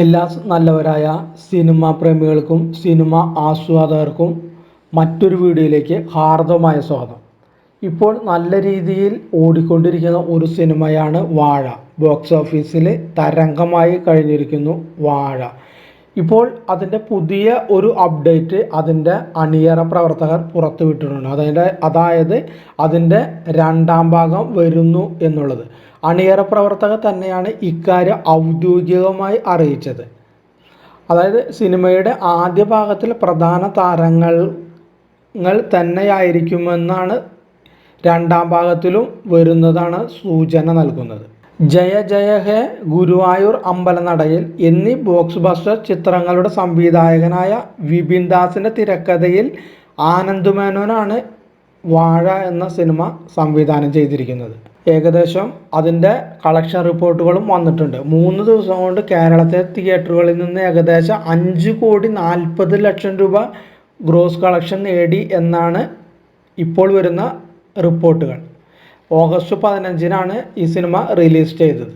എല്ലാ നല്ലവരായ cinema പ്രേമികൾക്കും cinema ആസ്വാദകർക്കും മറ്റൊരു വീഡിയോയിലേക്ക് ഹാർദമായ സ്വാഗതം. ഇപ്പോൾ നല്ല രീതിയിൽ ഓടിക്കൊണ്ടിരിക്കുന്ന ഒരു സിനിമയാണ് വാഴ. ബോക്സ് ഓഫീസിൽ തരംഗമായി കഴിഞ്ഞിരിക്കുന്നു വാഴ. ഇപ്പോൾ അതിന്റെ പുതിയ ഒരു അപ്ഡേറ്റ് അതിന്റെ അണിയറ പ്രവർത്തകർ പുറത്തുവിട്ടിട്ടുണ്ട് അതിന്റെ അതായത് അതിന്റെ രണ്ടാം ഭാഗം വരുന്നു എന്നുള്ളത്. അണിയറ പ്രവർത്തകർ തന്നെയാണ് ഇക്കാര്യം ഔദ്യോഗികമായി അറിയിച്ചത്. അതായത് സിനിമയുടെ ആദ്യ ഭാഗത്തിൽ പ്രധാന താരങ്ങൾ ങ്ങൾ തന്നെയായിരിക്കുമെന്നാണ് രണ്ടാം ഭാഗത്തിലും വരുന്നതാണ് സൂചന നൽകുന്നത്. ജയ ജയ ഹേ ഗുരുവായൂർ അമ്പലനടയിൽ എന്നീ ബോക്സ് ബസ്റ്റർ ചിത്രങ്ങളുടെ സംവിധായകനായ വിപിൻ ദാസിന്റെ തിരക്കഥയിൽ ആനന്ദ് മേനോനാണ് വാഴ എന്ന സിനിമ സംവിധാനം ചെയ്തിരിക്കുന്നത്. ഏകദേശം അതിന്റെ കളക്ഷൻ റിപ്പോർട്ടുകളും വന്നിട്ടുണ്ട്. മൂന്ന് ദിവസം കൊണ്ട് കേരളത്തിലെ തിയേറ്ററുകളിൽ നിന്ന് ഏകദേശം അഞ്ച് കോടി നാൽപ്പത് ലക്ഷം രൂപ ഗ്രോസ് കളക്ഷൻ നേടി എന്നാണ് ഇപ്പോൾ വരുന്ന റിപ്പോർട്ടുകൾ. ഓഗസ്റ്റ് പതിനഞ്ചിനാണ് ഈ സിനിമ റിലീസ് ചെയ്തത്.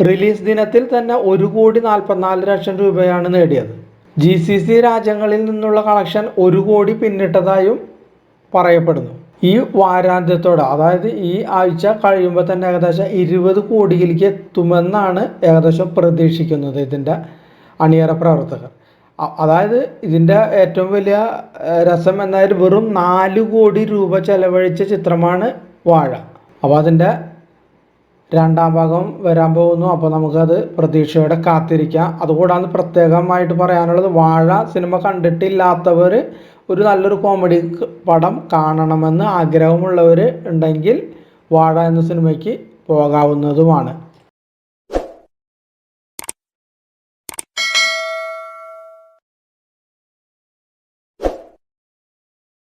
റിലീസ് ദിനത്തിൽ തന്നെ ഒരു കോടി നാൽപ്പത്തിനാല് ലക്ഷം രൂപയാണ് നേടിയത്. ജി സി സി രാജ്യങ്ങളിൽ നിന്നുള്ള കളക്ഷൻ ഒരു കോടി പിന്നിട്ടതായും പറയപ്പെടുന്നു. ഈ വാരാന്ത്യത്തോടെ അതായത് ഈ ആഴ്ച കഴിയുമ്പോൾ തന്നെ ഏകദേശം ഇരുപത് കോടിയിലേക്ക് എത്തുമെന്നാണ് ഏകദേശം പ്രതീക്ഷിക്കുന്നത് ഇതിന്റെ അണിയറ പ്രവർത്തകർ. അതായത് ഇതിന്റെ ഏറ്റവും വലിയ രസം എന്നാൽ വെറും നാല് കോടി രൂപ ചെലവഴിച്ച ചിത്രമാണ് വാഴ. അപ്പോൾ അതിന്റെ രണ്ടാം ഭാഗം വരാൻ പോകുന്നു. അപ്പോൾ നമുക്കത് പ്രതീക്ഷയോടെ കാത്തിരിക്കാം. അതുകൂടാതെ പ്രത്യേകമായിട്ട് പറയാനുള്ളത് വാഴ സിനിമ കണ്ടിട്ടില്ലാത്തവർ ഒരു നല്ലൊരു കോമഡി പടം കാണണമെന്ന് ആഗ്രഹമുള്ളവർ ഉണ്ടെങ്കിൽ വാഴ എന്ന സിനിമയ്ക്ക് പോകാവുന്നതുമാണ്.